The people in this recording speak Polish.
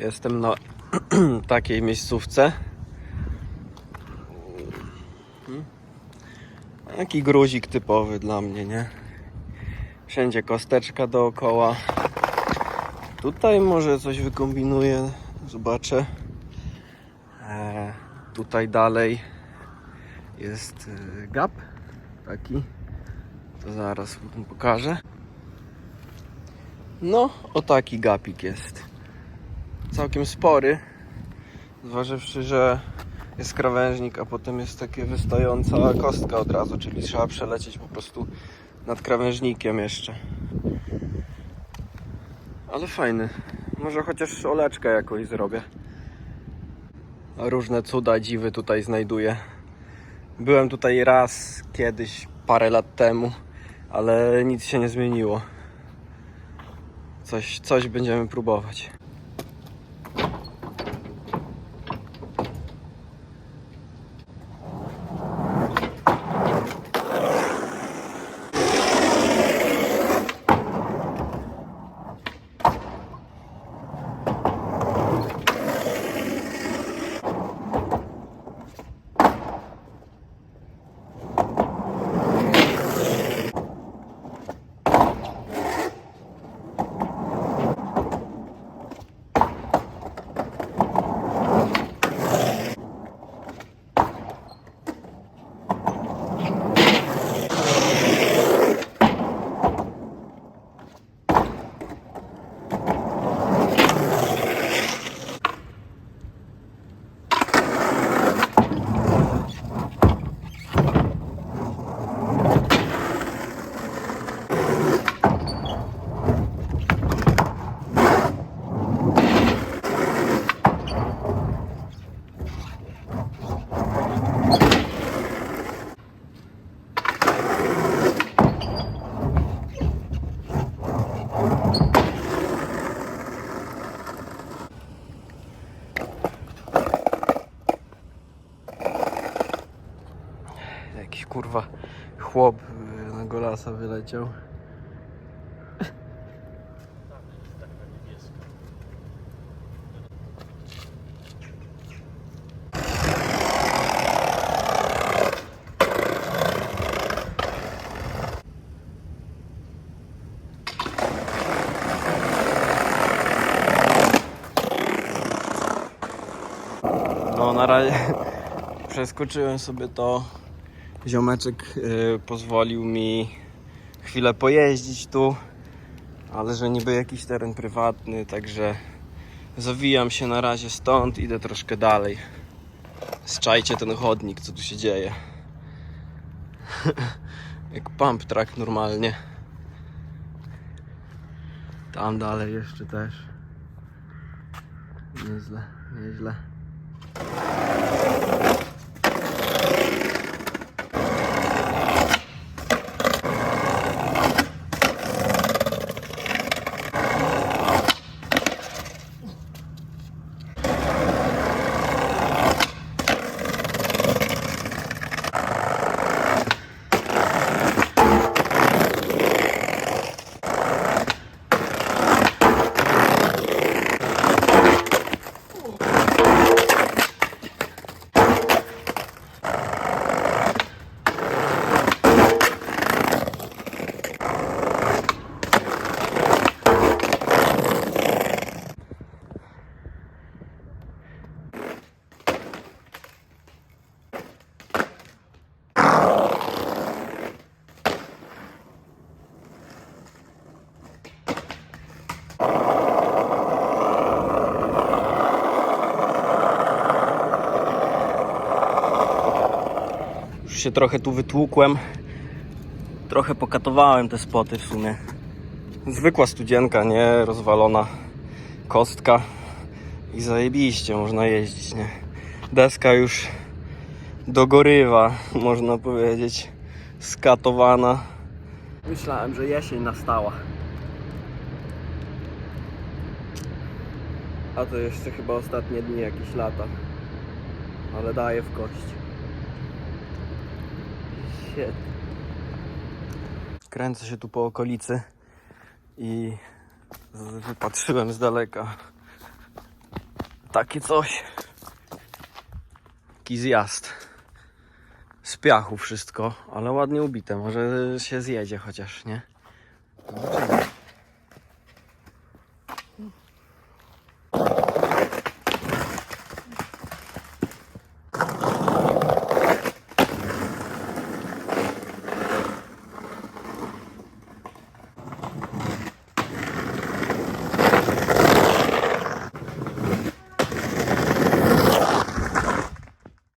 Jestem na takiej miejscówce. Taki gruzik typowy dla mnie, nie? Wszędzie kosteczka dookoła. Tutaj może coś wykombinuję, zobaczę. E, tutaj dalej jest e, gap, taki. To zaraz pokażę. No, o taki gapik jest. Całkiem spory. Zważywszy, że jest krawężnik, a potem jest takie wystająca kostka od razu, czyli trzeba przelecieć po prostu nad krawężnikiem jeszcze. Ale fajny. Może chociaż oleczkę jakoś zrobię. Różne cuda, dziwy tutaj znajduję. Byłem tutaj raz kiedyś, parę lat temu, ale nic się nie zmieniło. Coś, coś będziemy próbować. Jakiś kurwa chłop y, na golasa wyleciał. No na razie przeskoczyłem sobie to. Ziomeczek y, pozwolił mi chwilę pojeździć tu, ale że niby jakiś teren prywatny, także zawijam się na razie stąd, idę troszkę dalej. Zczajcie ten chodnik, co tu się dzieje. Jak pump track normalnie. Tam dalej jeszcze też. Nieźle, nieźle. Się trochę tu wytłukłem. Trochę pokatowałem te spoty w sumie. Zwykła studzienka, nie rozwalona kostka. I zajebiście można jeździć, nie? Deska już dogorywa, można powiedzieć. Skatowana. Myślałem, że jesień nastała. A to jeszcze chyba ostatnie dni jakieś lata. Ale daje w kość. Kręcę się tu po okolicy i wypatrzyłem z daleka Takie coś. Taki zjazd. Z piachu wszystko, ale ładnie ubite. Może się zjedzie chociaż, nie?